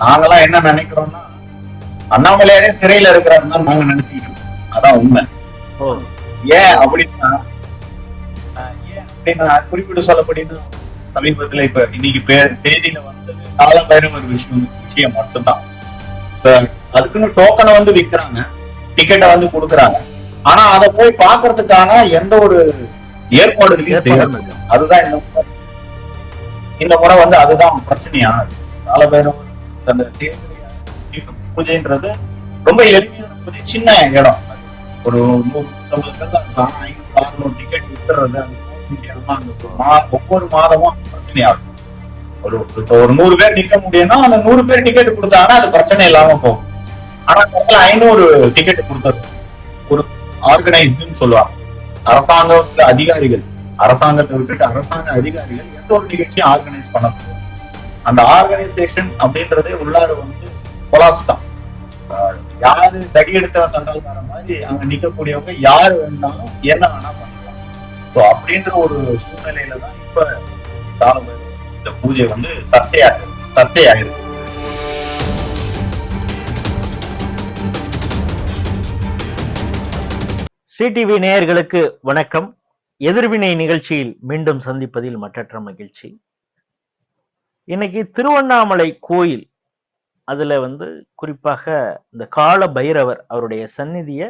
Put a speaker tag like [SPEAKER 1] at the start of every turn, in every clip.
[SPEAKER 1] நாங்கெல்லாம் என்ன நினைக்கிறோம்னா அண்ணாமலையாரே சிறையில இருக்கிறாருன்னு தான் நாங்க நினைச்சுக்கிட்டு இருக்கோம். அதான் உண்மை. ஏன் அப்படின்னா ஏன் அப்படின்னா குறிப்பிட்டு சொல்லப்படினா சமீபத்துல இப்ப இன்னைக்கு பேர் செய்தியில வந்தது காலபைரவர் விஷயம் விஷயம் மட்டும்தான். அதுக்குன்னு டோக்கனை வந்து விக்கிறாங்க டிக்கெட்டை வந்து கொடுக்குறாங்க. ஆனா அதை போய் பாக்குறதுக்கான எந்த ஒரு
[SPEAKER 2] ஏற்பாடு.
[SPEAKER 1] அதுதான் இந்த முறை. இந்த முறை வந்து அதுதான் பிரச்சனையா காலபைரவர் அந்த பூஜைன்றது ரொம்ப எளிமையான பூஜை. சின்ன இடம். ஒரு நூறு பேர் அறுநூறு டிக்கெட் வித்துறது ஒரு ஒவ்வொரு மாதமும் பிரச்சனையாகும் ஒரு இப்ப ஒரு நூறு பேர் நிக்க முடியும்னா அந்த நூறு பேர் டிக்கெட் கொடுத்தாங்கன்னா அது பிரச்சனை இல்லாம போகும். ஆனா முதல்ல ஐநூறு டிக்கெட் கொடுத்தது. ஒரு ஆர்கனைஸ்டுன்னு சொல்லுவாங்க. அரசாங்க அதிகாரிகள். அரசாங்கத்தை விட்டுட்டு அரசாங்க அதிகாரிகள் எந்த ஒரு நிகழ்ச்சியும் ஆர்கனைஸ் பண்ண அந்த ஆர்கனைசேஷன் அப்படின்றதே உள்ளார வந்து கொலாப்ஸ் தான். யாரு தடி எடுத்த தண்டால்கார மாதிரி அங்க நிக்கக்கூடியவங்க யாரு வேணாலும் என்ன வேணா பண்ணலாம். ஸோ அப்படின்ற ஒரு சூழ்நிலையில தான் இப்ப காலம் இந்த பூஜை வந்து சர்ச்சையாக சர்ச்சையாயிருக்கு
[SPEAKER 2] சிடிவி நேயர்களுக்கு வணக்கம். எதிர்வினை நிகழ்ச்சியில் மீண்டும் சந்திப்பதில் மற்றற்ற மகிழ்ச்சி. இன்னைக்கு திருவண்ணாமலை கோயில் அதுல வந்து குறிப்பாக இந்த கால பைரவர் அவருடைய சந்நிதிய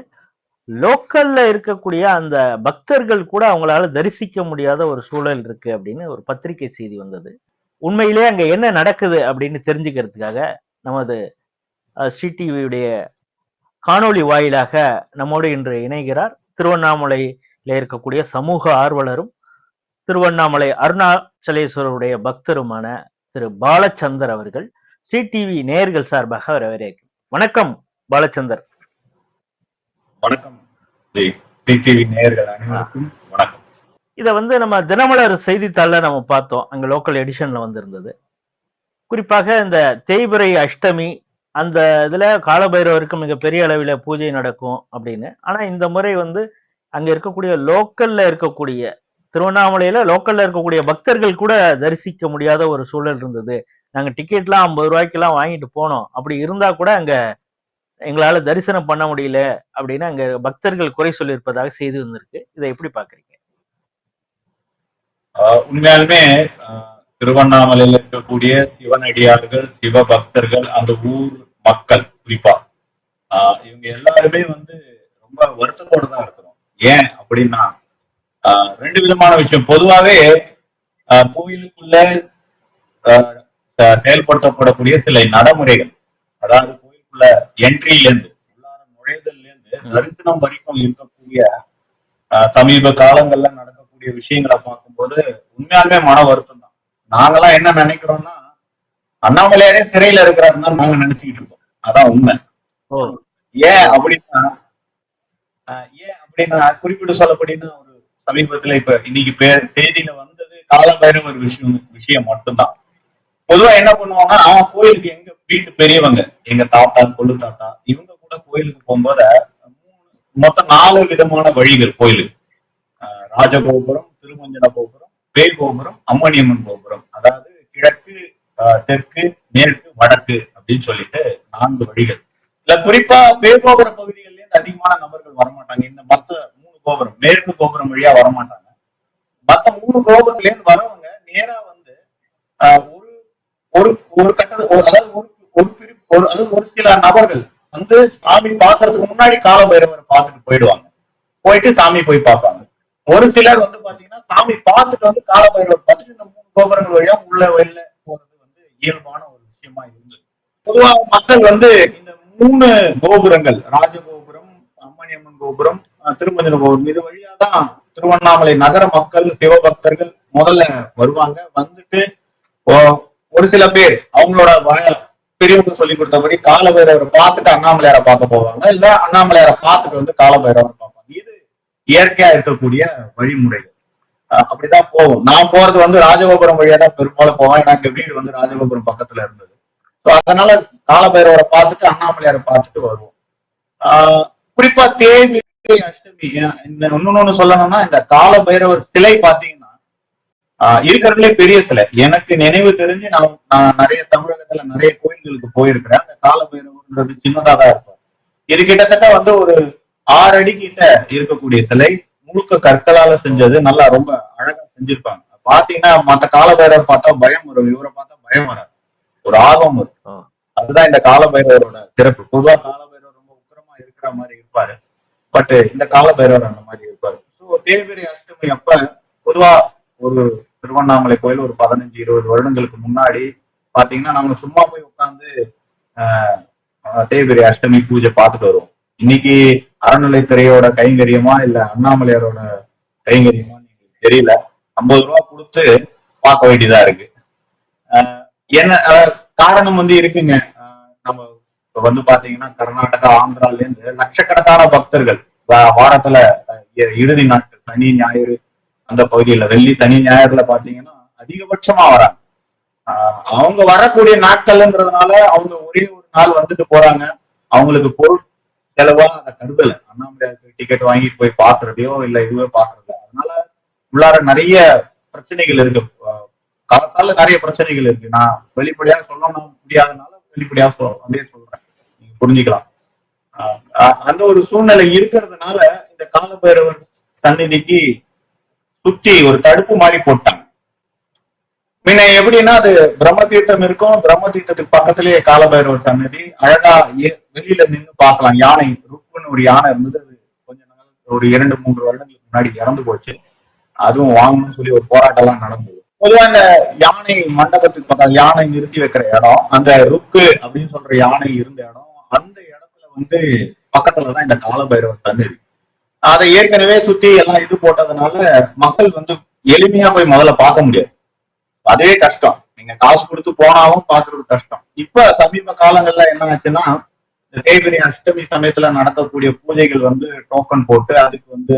[SPEAKER 2] லோக்கல்ல இருக்கக்கூடிய அந்த பக்தர்கள் கூட அவங்களால தரிசிக்க முடியாத ஒரு சூழல் இருக்கு அப்படின்னு ஒரு பத்திரிகை செய்தி வந்தது. உண்மையிலே அங்க என்ன நடக்குது அப்படின்னு தெரிஞ்சுக்கிறதுக்காக நமது சிடிவியுடைய காணொளி வாயிலாக நம்மோடு இன்று இணைகிறார். திருவண்ணாமலையில இருக்கக்கூடிய சமூக ஆர்வலரும் திருவண்ணாமலை அருணாச்சலேஸ்வரருடைய பக்தருமான திரு பாலச்சந்தர் அவர்கள் சிடிவி நேயர்கள் சார்பாக வரவேற்கிறேன் வணக்கம் பாலச்சந்தர்.
[SPEAKER 1] வணக்கம். நேயர்கள் அனைவருக்கும் வணக்கம்.
[SPEAKER 2] இதை வந்து நம்ம தினமலர் செய்தித்தாள்ல நம்ம பார்த்தோம். அங்க லோக்கல் எடிஷன்ல வந்திருந்தது. குறிப்பாக இந்த தேய்பிறை அஷ்டமி அந்த இதுல காலபைரவருக்கு மிகப்பெரிய அளவில் பூஜை நடக்கும் அப்படின்னு. ஆனா இந்த முறை வந்து அங்க இருக்கக்கூடிய லோக்கல்ல இருக்கக்கூடிய திருவண்ணாமலையில லோக்கல்ல இருக்கக்கூடிய பக்தர்கள் கூட தரிசிக்க முடியாத ஒரு சூழல் இருந்தது. நாங்க டிக்கெட்லாம் ஐம்பது ரூபாய்க்கெல்லாம் வாங்கிட்டு போனோம். அப்படி இருந்தா கூட அங்க எங்களால தரிசனம் பண்ண முடியல அப்படின்னு அங்க பக்தர்கள் குறை சொல்லியிருப்பதாக செய்தி வந்திருக்கு. இதை எப்படி பாக்குறீங்க
[SPEAKER 1] உண்மையாலுமே ஆஹ் திருவண்ணாமலையில இருக்கக்கூடிய சிவனடியார்கள் சிவ பக்தர்கள் அந்த ஊர் மக்கள் குறிப்பா ஆஹ் இவங்க எல்லாருமே வந்து ரொம்ப வருத்தத்தோட தான் இருக்கிறோம். ஏன் அப்படின்னா ரெண்டு விதமான விஷயம். பொதுவாவே ஆஹ் கோயிலுக்குள்ள செயல்படுத்தப்படக்கூடிய சில நடைமுறைகள். அதாவது கோயிலுக்குள்ள என்ட்ரில இருந்து உள்ளார நுழைதல்ல இருந்து தரிசனம் வரைக்கும் இருக்கக்கூடிய சமீப காலங்கள்ல நடக்கக்கூடிய விஷயங்களை பார்க்கும்போது உண்மையாலுமே மன வருத்தம் தான். நாங்கெல்லாம் என்ன நினைக்கிறோம்னா அண்ணாமலையாரே சிறையில இருக்கிறாருன்னு தான் நாங்க நினைச்சுக்கிட்டு இருக்கோம். அதான் உண்மை. ஏன் அப்படின்னா ஏன் அப்படின்னா குறிப்பிட்டு சொல்லப்படினா ஒரு சமீபத்துல இப்ப இன்னைக்கு பேர் காலம் வந்தது ஒரு விஷயம் விஷயம் மட்டும்தான். பொதுவா என்ன பண்ணுவாங்கன்னா அவன் கோயிலுக்கு எங்க வீட்டு பெரியவங்க எங்க தாத்தா கொள்ளு தாத்தா இவங்க கூட கோயிலுக்கு போகும்போது மொத்தம் நாலு விதமான வழிகள் கோயிலுக்கு. ஆஹ் ராஜகோபுரம் திருமஞ்சன கோபுரம் பேய் கோபுரம் அம்மணியம்மன் கோபுரம். அதாவது கிழக்கு ஆஹ் தெற்கு மேற்கு வடக்கு அப்படின்னு சொல்லிட்டு நான்கு வழிகள். இல்ல குறிப்பா பேய் கோபுர இருந்து அதிகமான நபர்கள் வரமாட்டாங்க. இந்த மத்த கோபுரம் மேற்கு கோபுரம் வழியா வரமாட்டாங்க. மத்த மூணு கோபுரத்துல இருந்து வரவங்க நேரா வந்து ஒரு ஒரு ஒரு கட்ட அதாவது ஒரு ஒரு பிரி ஒரு அதாவது ஒரு சில நபர்கள் வந்து சாமி பாக்குறதுக்கு முன்னாடி கால பைரவரை பார்த்துட்டு போயிடுவாங்க. போயிட்டு சாமி போய் பார்ப்பாங்க. ஒரு சிலர் வந்து பாத்தீங்கன்னா சாமி பார்த்துட்டு வந்து கால பைரவர் பார்த்துட்டு இந்த மூணு கோபுரங்கள் வழியா உள்ள வெளில போறது வந்து இயல்பான ஒரு விஷயமா இருந்தது. பொதுவா மக்கள் வந்து இந்த மூணு கோபுரங்கள் ராஜகோபுரம் அம்மணியம்மன் கோபுரம் அஹ் திருமஞ்சன இது வழியா தான் திருவண்ணாமலை நகர மக்கள் சிவபக்தர்கள் முதல்ல வருவாங்க. வந்துட்டு ஓ- ஒரு சில பேர் அவங்களோட வ- பெரியவங்க சொல்லி கொடுத்தபடி காலபைரவரை பார்த்துட்டு அண்ணாமலையாரை பார்க்க போவாங்க. இல்ல அண்ணாமலையாரை பார்த்துட்டு வந்து காலபைரவரை பார்ப்பாங்க. இது இயற்கையா இருக்கக்கூடிய வழிமுறைகள். அஹ் அப்படிதான் போகும். நான் போறது வந்து ராஜகோபுரம் வழியா தான் பெரும்பாலும் போவேன். ஏன்னா எங்க வீடு வந்து ராஜகோபுரம் பக்கத்துல இருந்தது. ஸோ அதனால காலபைரவரை பார்த்துட்டு அண்ணாமலையாரை பார்த்துட்டு வருவோம். ஆஹ் குறிப்பா தேவி அஷ்டமி. இந்த இன்னொன்னு சொல்லணும்னா இந்த காலபைரவர் சிலை பாத்தீங்கன்னா இருக்கிறதுலே பெரிய சிலை. எனக்கு நினைவு தெரிஞ்சு நான் நான் நிறைய தமிழகத்துல நிறைய கோயில்களுக்கு போயிருக்கிறேன். அந்த கால பைரவர்ன்றது சின்னதா தான் இருக்கும். இது கிட்டத்தட்ட வந்து ஒரு ஆறு அடி கிட்ட இருக்கக்கூடிய சிலை. முழுக்க கற்களால செஞ்சது. நல்லா ரொம்ப அழகா செஞ்சிருப்பாங்க. பாத்தீங்கன்னா மத்த கால பைரவர் பார்த்தா பயம் வரும். இவரை பார்த்தா பயம் வராது. ஒரு ஆர்வம் வரும். அதுதான் இந்த கால பைரவரோட சிறப்பு. பொதுவா கால பைரவர் ரொம்ப உக்கிரமா இருக்கிற மாதிரி இருப்பாரு. பட் இந்த கால பைரவர் அந்த மாதிரி இருப்பாரு. ஸோ தேய்பிரை அஷ்டமி அப்ப பொதுவா ஒரு திருவண்ணாமலை கோயில் ஒரு பதினஞ்சு இருபது வருடங்களுக்கு முன்னாடி பாத்தீங்கன்னா நாங்க சும்மா போய் உட்காந்து தேய்பிரை அஷ்டமி பூஜை பார்த்துட்டு வருவோம். இன்னைக்கு அறநிலைத்துறையோட கைங்கரியமா இல்ல அண்ணாமலையாரோட கைங்கரியமா தெரியல. ஐம்பது ரூபா கொடுத்து பார்க்க வேண்டியதா இருக்கு. ஆஹ் என்ன காரணம் வந்து இருக்குங்க. இப்ப வந்து பாத்தீங்கன்னா கர்நாடகா ஆந்திரால இருந்து லட்சக்கணக்கான பக்தர்கள் வாரத்துல இ- இறுதி நாட்கள் சனி ஞாயிறு அந்த பகுதியில வெள்ளி சனி ஞாயிறுல பாத்தீங்கன்னா அதிகபட்சமா வராங்க. ஆஹ், அவங்க வரக்கூடிய நாட்கள்ன்றதுனால அவங்க ஒரே ஒரு நாள் வந்துட்டு போறாங்க. அவங்களுக்கு பொருள் செலவா அதை கருதல. அண்ணாமலையாருக்கு டிக்கெட் வாங்கிட்டு போய் பாக்குறதையோ இல்ல இதுவே பாக்குறது அதனால உள்ளார நிறைய பிரச்சனைகள் இருக்கு. காலத்தால நிறைய பிரச்சனைகள் இருக்கு. நான் வெளிப்படையா சொல்லணும் முடியாதனால வெளிப்படையா சொல் அப்படியே சொல்றேன். புரிஞ்சுக்கலாம். ஆஹ் அந்த ஒரு சூழ்நிலை இருக்கிறதுனால இந்த காலபைரவர் சந்நிதிக்கு சுத்தி ஒரு தடுப்பு மாதிரி போட்டாங்க. முன்ன எப்படின்னா அது பிரம்ம தீர்த்தம் இருக்கும். பிரம்ம தீர்த்தத்துக்கு பக்கத்திலேயே காலபைரவர் சன்னதி அழகா வெளியில நின்னு பார்க்கலாம். யானை ருக்குன்னு ஒரு யானை இருந்தது. அது கொஞ்ச நாள் ஒரு இரண்டு மூன்று வருடங்களுக்கு முன்னாடி இறந்து போச்சு. அதுவும் வாங்கணும்னு சொல்லி ஒரு போராட்டம் எல்லாம் நடந்தது. பொதுவா இந்த யானை மண்டபத்துக்கு பக்கம் யானை நிறுத்தி வைக்கிற இடம் அந்த ருக்கு அப்படின்னு சொல்ற யானை இருந்த இடம் அந்த இடத்துல வந்து பக்கத்துலதான் இந்த காலபைரவர் சன்னதி அதை ஏற்கனவே சுத்தி எல்லாம் இது போட்டதுனால மக்கள் வந்து எளிமையா போய் முதல்ல பார்க்க முடியாது. அதே கஷ்டம். நீங்க காசு கொடுத்து போனாவும் பாக்குறது கஷ்டம். இப்ப சமீப காலங்கள்ல என்ன ஆச்சுன்னா இந்த தேய்பிரி அஷ்டமி சமயத்துல நடக்கக்கூடிய பூஜைகள் வந்து டோக்கன் போட்டு அதுக்கு வந்து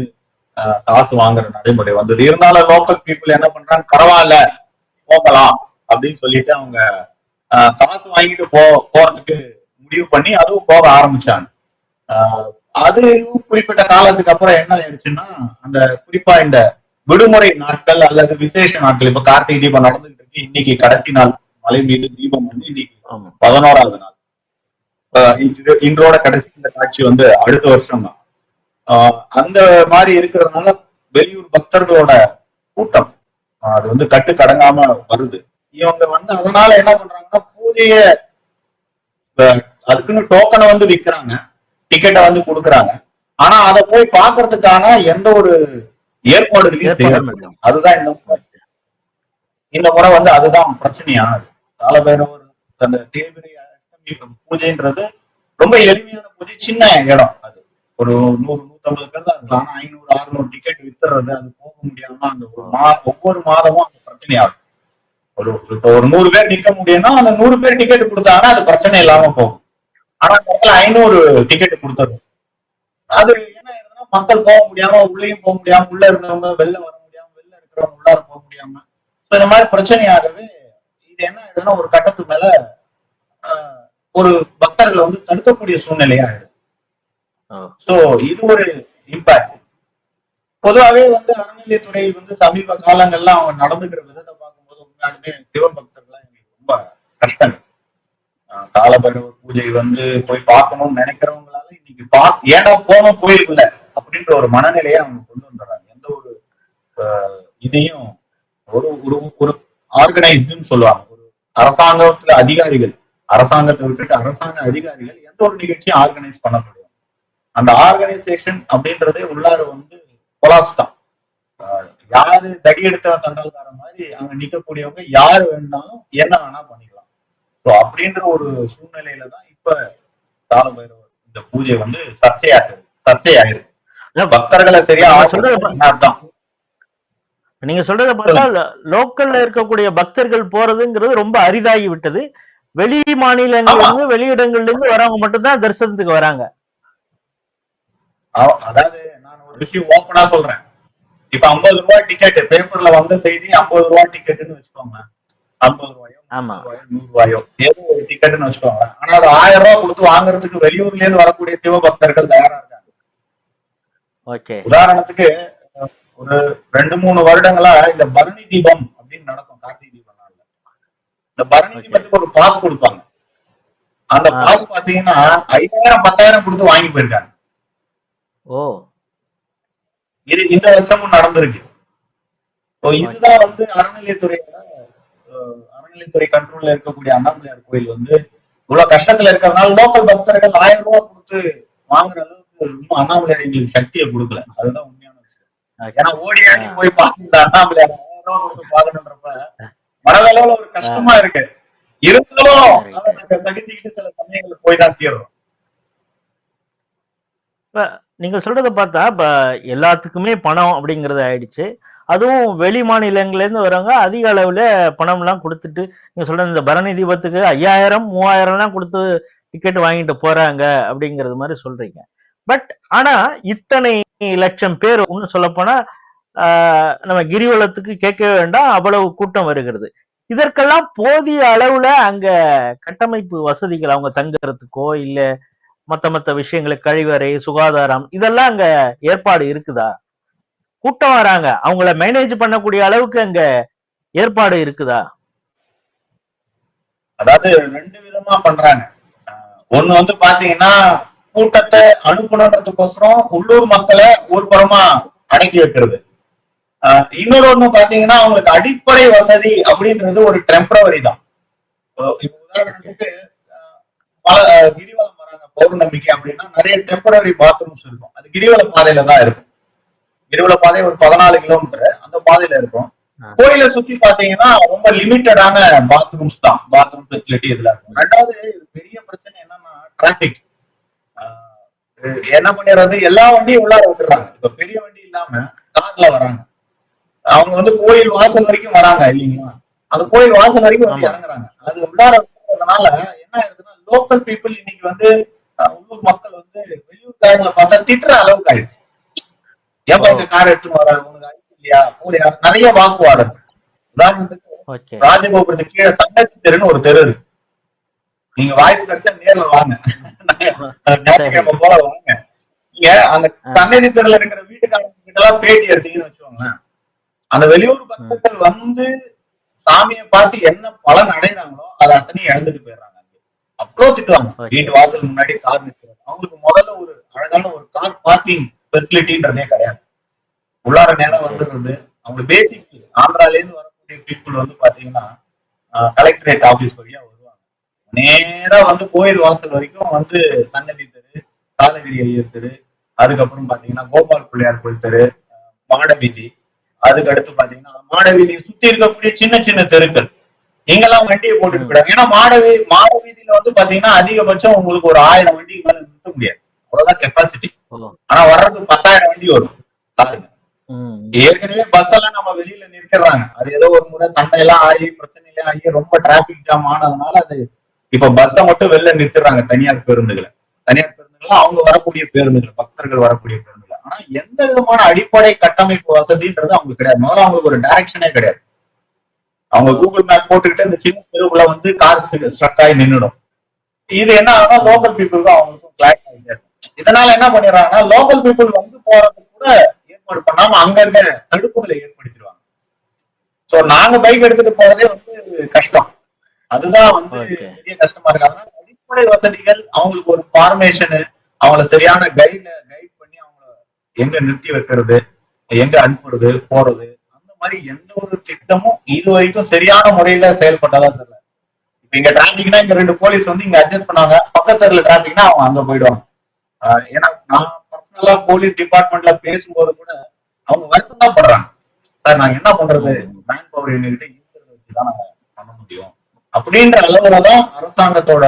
[SPEAKER 1] ஆஹ், காசு வாங்குற நடைமுறை வந்தது. இருந்தாலும் லோக்கல் பீப்புள் என்ன பண்றாங்க பரவாயில்ல போகலாம் அப்படின்னு சொல்லிட்டு அவங்க காசு வாங்கிட்டு போ போறதுக்கு முடிவு பண்ணி அதுவும் போக ஆரம்பிச்சாங்க. அது குறிப்பிட்ட காலத்துக்கு அப்புறம் என்ன ஆயிடுச்சுன்னா அந்த குறிப்பா இந்த விடுமுறை நாட்கள் அல்லது விசேஷ நாட்கள் இப்ப கார்த்திகை தீபம் நடந்துகிட்டு இருக்கு. இன்னைக்கு கடைசி நாள் மலை மீது தீபம் வந்து இன்னைக்கு பதினோராவது நாள். இன்றோட கடைசி இந்த காட்சி வந்து அடுத்த வருஷம் தான். ஆஹ் அந்த மாதிரி இருக்கிறதுனால வெளியூர் பக்தர்களோட கூட்டம் அது வந்து கட்டு கடங்காம வருது. இவங்க வந்து அதனால என்ன பண்றாங்கன்னா பூஜைய அதுக்குன்னு டோக்கனை வந்து விக்கிறாங்க. டிக்கெட்டை வந்து கொடுக்குறாங்க. ஆனா அதை போய் பாக்குறதுக்கான எந்த ஒரு ஏற்பாடுகளையும். அதுதான் முறை. இந்த முறை வந்து அதுதான் பிரச்சனையானது. காலபைரவர் அந்த தேவிரை அஷ்டமி பூஜைன்றது ரொம்ப எளிமையான பூஜை. சின்ன இடம் அது. ஒரு நூறு நூத்தம்பது பேர் தான் இருக்கலாம். ஆனா ஐநூறு அறுநூறு டிக்கெட் வித்துறது அது போக முடியாம அந்த ஒரு மா ஒவ்வொரு மாதமும் அந்த பிரச்சனையாகும். ஒரு இப்ப ஒரு நூறு பேர் நிக்க முடியும்னா அந்த நூறு பேர் டிக்கெட் கொடுத்தாங்கன்னா அது பிரச்சனை இல்லாம போகும். ஆனா இடத்துல ஐநூறு டிக்கெட் கொடுத்தது அது என்ன ஆயிடுதுன்னா மக்கள் போக முடியாம உள்ளேயும் போக முடியாம உள்ள இருந்தவங்க வெளில வர முடியாம வெளில இருக்கிறவங்க உள்ளார போக முடியாம. So இந்த மாதிரி பிரச்சனையாகவே இது என்ன ஆயிடுதுன்னா ஒரு கட்டத்துக்கு மேல ஒரு பக்தர்களை வந்து தடுக்கக்கூடிய சூழ்நிலையா ஆயிடுது. சோ இது ஒரு இம்பாக்ட் பொதுவாகவே வந்து அறநிலையத்துறை வந்து சமீப காலங்கள்ல அவங்க நடந்துக்கிற விதத்தை பார்க்கும்போது உண்மையாலுமே சிவபக்தர்கள்லாம் எங்களுக்கு ரொம்ப கஷ்டம் காலபைரவர் பூஜை வந்து போய் பார்க்கணும்னு நினைக்கிறவங்களால இன்னைக்கு பா ஏன்னா போனோம் கோயிலுக்குள்ள அப்படின்ற ஒரு மனநிலையை அவங்க கொண்டு வந்துடுறாங்க. எந்த ஒரு ஆஹ், இதையும் ஒரு ஒரு ஒரு ஆர்கனைஸ்டுன்னு சொல்லுவாங்க. ஒரு அரசாங்கத்துல அதிகாரிகள் அரசாங்கத்தை விட்டுட்டு அரசாங்க அதிகாரிகள் எந்த ஒரு நிகழ்ச்சியும் ஆர்கனைஸ் பண்ண அந்த ஆர்கனைசேஷன் அப்படின்றதே உள்ளார வந்து கொலாப்ஸ் தான். ஆஹ் யாரு தடி எடுத்த தண்டால்கார மாதிரி அங்க நிக்கக்கூடியவங்க யாரு வேணாலும் என்ன வேணா பண்ணிக்கலாம். ஸோ அப்படின்ற ஒரு சூழ்நிலையில தான் இப்ப காலபைரவர் இந்த பூஜை வந்து சர்ச்சையாகுது சர்ச்சையாயிருக்கு. பக்தர்களை சரியா அர்த்தம்.
[SPEAKER 2] நீங்க சொல்றத பார்த்தா லோக்கல்ல இருக்கக்கூடிய பக்தர்கள் போறதுங்கிறது ரொம்ப அரிதாகி விட்டது. வெளி மாநிலங்கள்ல இருந்து வெளியிடங்கள்ல இருந்து வரவங்க மட்டும்தான் தரிசனத்துக்கு வராங்க.
[SPEAKER 1] அதாவது நான் ஒரு விஷயம் ஓப்பனா சொல்றேன். இப்ப ஐம்பது ரூபாய் டிக்கெட் பேப்பர்ல வந்த செய்தி ஐம்பது ரூபாய் டிக்கெட்னு வச்சுக்கோங்க ஐம்பது ரூபாயோ
[SPEAKER 2] ஆமா.
[SPEAKER 1] நூறு ரூபாயோ ஏதோ ஒரு டிக்கெட்னு வச்சுக்கோங்க. ஆனா அது ஆயிரம் ரூபாய் கொடுத்து வாங்குறதுக்கு வெளியூர்ல இருந்து வரக்கூடிய சிவபக்தர்கள் தயாரா இருக்காங்க.
[SPEAKER 2] ஓகே.
[SPEAKER 1] உதாரணத்துக்கு ஒரு ரெண்டு மூணு வருடங்களா இந்த பரணி தீபம் அப்படின்னு நடக்கும் கார்த்திகை தீப நாள்ல. இந்த பரணி. தீபத்துக்கு ஒரு பாஸ் கொடுப்பாங்க. அந்த. பாஸ் பாத்தீங்கன்னா ஐயாயிரம் பத்தாயிரம் கொடுத்து வாங்கி போயிருக்காங்க.
[SPEAKER 2] ஓ.
[SPEAKER 1] இது இந்த வருஷமும் நடந்திருக்கு. இதுதான் வந்து அறநிலையத்துறையோட அஹ், அறநிலையத்துறை கண்ட்ரோல்ல இருக்கக்கூடிய அண்ணாமலையார் கோயில் வந்து இவ்வளவு கஷ்டத்துல இருக்கிறதுனால லோக்கல் பக்தர்கள் ஆயிரம் ரூபாய் கொடுத்து வாங்குற அளவுக்கு இன்னும் அண்ணாமலையார் எங்களுக்கு சக்தியை கொடுக்கல. அதுதான் உண்மையான விஷயம். ஏன்னா ஓடி ஆடி போய் பார்த்து அண்ணாமலையார் ஆயிரம் ரூபாய் கொடுத்து பாக்கணுன்றப்ப மனதளவுல ஒரு கஷ்டமா இருக்கு. இருந்தாலும் அதை நாங்க சகிச்சுக்கிட்டு சில சமயங்களுக்கு போய் தான் தீர்றோம்.
[SPEAKER 2] நீங்க சொல்றத பார்த்தா இப்ப எல்லாத்துக்குமே பணம் அப்படிங்கறது ஆயிடுச்சு. அதுவும் வெளி மாநிலங்கள்லேருந்து வரவங்க அதிக அளவில் பணம்லாம் கொடுத்துட்டு நீங்கள் சொல்கிற இந்த பரணி தீபத்துக்கு ஐயாயிரம் மூவாயிரம்லாம் கொடுத்து டிக்கெட் வாங்கிட்டு போகிறாங்க அப்படிங்கிறது மாதிரி சொல்கிறீங்க பட் ஆனால் இத்தனை லட்சம் பேர் ஒன்று சொல்லப்போனால் நம்ம கிரிவலத்துக்கு கேட்கவே வேண்டாம் அவ்வளவு கூட்டம் வருகிறது. இதற்கெல்லாம் போதிய அளவில் அங்கே கட்டமைப்பு வசதிகள் அவங்க தங்குறதுக்கோ இல்லை மற்ற மற்ற விஷயங்களுக்கு கழிவறை சுகாதாரம் இதெல்லாம் அங்கே ஏற்பாடு இருக்குதா? கூட்டம் வராங்க. அவங்கள மேனேஜ் பண்ணக்கூடிய அளவுக்கு அங்க ஏற்பாடு இருக்குதா?
[SPEAKER 1] அதாவது ரெண்டு விதமா பண்றாங்க. ஒண்ணு வந்து பாத்தீங்கன்னா கூட்டத்தை அனுப்பணுன்றதுக்கோசரம் உள்ளூர் மக்களை ஊர்புறமா அடக்கி வைக்கிறது. இன்னொரு ஒண்ணு பாத்தீங்கன்னா அவங்களுக்கு அடிப்படை வசதி அப்படின்றது ஒரு டெம்பரவரி தான். உதாரணத்துக்கு பல கிரிவலம் வராங்க பௌர்ணமிக்கு அப்படின்னா நிறைய டெம்பரவரி பாத்ரூம்ஸ் இருக்கும். அது கிரிவல பாதையில தான் இருக்கும். கிரிவல பாதை ஒரு பதினாலு கிலோமீட்டர் அந்த பாதையில இருக்கும். கோயிலை சுத்தி பாத்தீங்கன்னா ரொம்ப லிமிட்டடான பாத்ரூம்ஸ் தான். பாத்ரூம் ஃபெசிலிட்டி இதுல இருக்கும். ரெண்டாவது பெரிய பிரச்சனை என்னன்னா டிராபிக் என்ன பண்ணிடுறது? எல்லா வண்டியும் உள்ளார விட்டுறாங்க. இப்ப பெரிய வண்டி இல்லாம கார்ல வராங்க. அவங்க வந்து கோயில் வாசல் வரைக்கும் வராங்க இல்லைங்களா? அந்த கோயில் வாசல் வரைக்கும் வந்து. இறங்குறாங்க. அது உள்ளார விட்டுறதுனால என்ன ஆயிடுதுன்னா லோக்கல் பீப்புள் இன்னைக்கு வந்து உள்ளூர் மக்கள் வந்து வெளியூர்காரங்களை பார்த்தா திட்டுற அளவுக்கு ஆயிடுச்சு. ஏப்பா இந்த கார் எடுத்துன்னு வர உனக்கு இல்லையா? மூலையா நிறைய வாக்குவாதம் உதாரணத்துக்கு ராஜகோபுரத்துக்கு கீழே தெருன்னு ஒரு தெரு இருக்கு. நீங்க வாய்ப்பு கிடைச்சா நேர்ல வாங்க. ஞாயிற்றுக்கிழமை போல வாங்க. நீங்க அந்த சன்னதி தெருல இருக்கிற வீட்டுக்காரங்க கிட்ட எல்லாம் பேட்டி எடுத்தீங்கன்னு வச்சுக்கோங்களேன். அந்த வெளியூர் பக்தர்கள் வந்து சாமியை பார்த்து என்ன பலன் அடைகிறாங்களோ அதை அத்தனையும் இழந்துட்டு போயிடுறாங்க. அவ்வளவு திட்டுவாங்க. வீட்டு வாசல் முன்னாடி கார் நிற்கிறது. அவங்களுக்கு முதல்ல ஒரு அழகான ஒரு கார் பார்க்கிங் ஃபெசிலிட்டின்றதே கிடையாது. உள்ளார நேரம் வந்துடுறது அவங்க பேசிக் ஆந்திரால இருந்து வரக்கூடிய பீப்புள் வந்து பாத்தீங்கன்னா கலெக்டரேட் ஆபீஸ் வழியா வருவாங்க. நேரா வந்து கோயில் வாசல் வரைக்கும் வந்து சன்னதி தெரு காலகிரி ஐயர் தெரு அதுக்கப்புறம் பாத்தீங்கன்னா கோபால் பிள்ளையார் கோயில் தெரு மாடவீதி. அதுக்கு அடுத்து பாத்தீங்கன்னா மாட வீதியை சுத்தி இருக்கக்கூடிய சின்ன சின்ன தெருக்கள். இங்கெல்லாம் வண்டியை போட்டுட்டு போயிடாங்க ஏன்னா மாடவி மாடவீதியில வந்து பாத்தீங்கன்னா அதிகபட்சம் உங்களுக்கு ஒரு ஆயிரம் வண்டிக்கு மேல நிறுத்த முடியாது. அவ்வளவுதான் கெப்பாசிட்டி ஆனா வர்றது பத்தாயிரம் வண்டி வரும். ஏற்கனவே பஸ் எல்லாம் நம்ம வெளியில நிறுத்திடுறாங்க அது ஏதோ ஒரு முறை சண்டை எல்லாம் ஆகி பிரச்சனை எல்லாம் ஆகி ரொம்ப டிராபிக் ஜாம் ஆனதுனால அது இப்ப பஸ்ஸை மட்டும் வெளில நிறுத்திடுறாங்க தனியார் பேருந்துகளை. தனியார் பேருந்துகள் அவங்க வரக்கூடிய பேருந்துகள் பக்தர்கள் வரக்கூடிய பேருந்துகள். ஆனா எந்த விதமான அடிப்படை கட்டமைப்பு வசதின்றது அவங்களுக்கு கிடையாது. முதல்ல அவங்களுக்கு ஒரு டைரக்ஷனே கிடையாது. அவங்க கூகுள் மேப் போட்டுக்கிட்டு இந்த சின்ன தெருவுல வந்து கார் ஸ்ட்ரக் ஆகி நின்னுடும். இது என்ன ஆகும்னா லோக்கல் பீப்புளுக்கும் அவங்களுக்கும் கிளாஸ் ஆகிட்டே இருக்கும். இதனால என்ன பண்ணிடுறாங்கன்னா லோக்கல் பீப்புள் வந்து போறதுக்கு கூட ஏற்பாடு பண்ணாம அங்க இருக்க தடுப்புகளை ஏற்படுத்திடுவாங்க. சோ நாங்க பைக் எடுத்துட்டு போறதே வந்து கஷ்டம். அதுதான் வந்து. பெரிய கஷ்டமா இருக்கு. அதனால அடிப்படை வசதிகள் அவங்களுக்கு ஒரு ஃபார்மேஷனு அவங்கள சரியான கைட்ல கைட் பண்ணி அவங்கள எங்க நிறுத்தி வைக்கிறது எங்க அனுப்புறது போறது அந்த மாதிரி எந்த ஒரு திட்டமும் இது வரைக்கும் சரியான முறையில செயல்பட்டதா தெரியல. இப்ப இங்க டிராபிக்னா இங்க ரெண்டு போலீஸ் வந்து இங்க அட்ஜஸ்ட் பண்ணாங்க. பக்கத்துல டிராபிக்னா அவங்க அங்க போயிடுவாங்க. ஏன்னா நான் பர்சனலா போலீஸ் டிபார்ட்மெண்ட்ல பேசும்போது கூட அவங்க வருத்தம் தான் படுறாங்க. சார் நாங்க என்ன பண்றது? மேன் பவர் எங்ககிட்ட இருக்கிறத வச்சுதான் நாங்க பண்ண முடியும். அப்படின்ற அளவுல தான் அரசாங்கத்தோட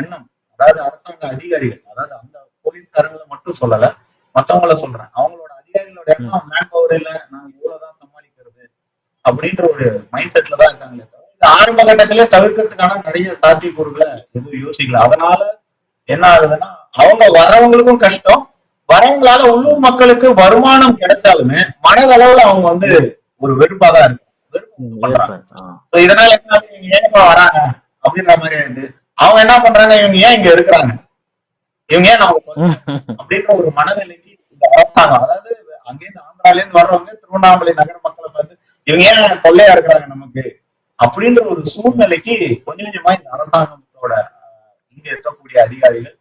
[SPEAKER 1] எண்ணம் அதாவது அரசாங்க அதிகாரிகள் அதாவது அந்த போலீஸ்காரங்களை மட்டும் சொல்லல மத்தவங்கள சொல்றேன். அவங்களோட அதிகாரிகளோட எண்ணம் மேன் பவர் இல்ல நாங்க இவ்வளவுதான் சமாளிக்கிறது? அப்படின்ற ஒரு மைண்ட் செட்ல தான் இருக்காங்களே தவிர ஆரம்ப கட்டத்திலே தவிர்க்கிறதுக்கான நிறைய சாத்தியக்கூறுகளை எதுவும் யோசிக்கல. அதனால என்ன ஆகுதுன்னா அவங்க வர்றவங்களுக்கும் கஷ்டம். வரவங்களால உள்ளூர் மக்களுக்கு வருமானம் கிடைச்சாலுமே மனதளவுல அவங்க வந்து ஒரு வெறுப்பா தான் இருக்கு. வெறுப்பு பண்றாங்க. இதனால என்ன? இவங்க ஏன் இப்ப வராங்க? அப்படின்ற மாதிரி ஆயிடுது. அவங்க என்ன பண்றாங்க? இவங்க ஏன் இங்க இருக்கிறாங்க? இவங்க ஏன் நமக்கு. அப்படின்ற ஒரு மனநிலைக்கு இந்த அரசாங்கம் அதாவது அங்கேருந்து ஆந்திரால இருந்து வர்றவங்க திருவண்ணாமலை நகர மக்களை பார்த்து இவங்க ஏன் தொல்லையா இருக்கிறாங்க நமக்கு? அப்படின்ற ஒரு சூழ்நிலைக்கு கொஞ்சம் கொஞ்சமா இந்த அரசாங்கத்தோட இங்க இருக்கக்கூடிய அதிகாரிகள்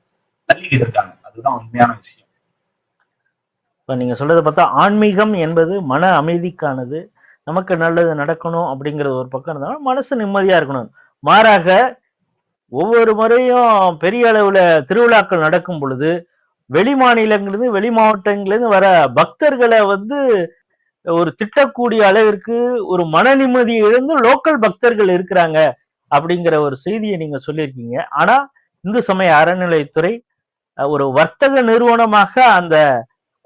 [SPEAKER 1] தள்ளிக்கிட்டு இருக்காங்க அதுதான் உண்மையான விஷயம்.
[SPEAKER 2] இப்போ நீங்க சொல்றதை பார்த்தா ஆன்மீகம் என்பது மன அமைதிக்கானது நமக்கு நல்லது நடக்கணும் அப்படிங்கிறது ஒரு பக்கம் இருந்தாலும் மனசு நிம்மதியா இருக்கணும். மாறாக ஒவ்வொரு முறையும் பெரிய அளவுல திருவிழாக்கள் நடக்கும் பொழுது வெளி மாநிலங்கள்லேருந்து வெளி மாவட்டங்களிலிருந்து வர பக்தர்களை வந்து ஒரு திட்டக்கூடிய அளவிற்கு ஒரு மன நிம்மதியை இழந்து லோக்கல் பக்தர்கள் இருக்கிறாங்க அப்படிங்கிற ஒரு செய்தியை நீங்க சொல்லியிருக்கீங்க. ஆனா இந்து சமய அறநிலையத்துறை ஒரு வர்த்தக நிறுவனமாக அந்த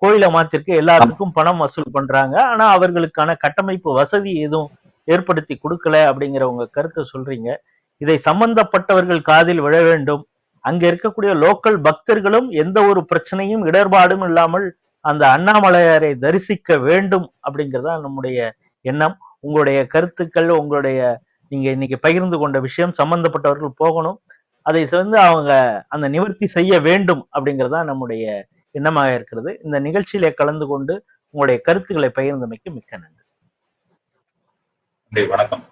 [SPEAKER 2] கோயிலை மாத்திருக்கு. எல்லாருக்கும் பணம் வசூல் பண்றாங்க. ஆனா அவர்களுக்கான கட்டமைப்பு வசதி எதுவும் ஏற்படுத்தி கொடுக்கல அப்படிங்கிற உங்க கருத்தை சொல்றீங்க. இதை சம்பந்தப்பட்டவர்கள் காதில் விழ வேண்டும். அங்க இருக்கக்கூடிய லோக்கல் பக்தர்களும் எந்த ஒரு பிரச்சனையும் இடர்பாடும் இல்லாமல் அந்த அண்ணாமலையாரை தரிசிக்க வேண்டும் அப்படிங்கறதா நம்முடைய எண்ணம். உங்களுடைய கருத்துக்கள் உங்களுடைய நீங்க இன்னைக்கு பகிர்ந்து கொண்ட விஷயம் சம்பந்தப்பட்டவர்கள் போகணும். அதை சேர்ந்து அவங்க அந்த நிவர்த்தி செய்ய வேண்டும் அப்படிங்கிறதா நம்முடைய எண்ணமாக இருக்கிறது. இந்த நிகழ்ச்சியிலே கலந்து கொண்டு உங்களுடைய கருத்துக்களை பகிர்ந்தமைக்கு மிக்க
[SPEAKER 1] நன்றி வணக்கம்.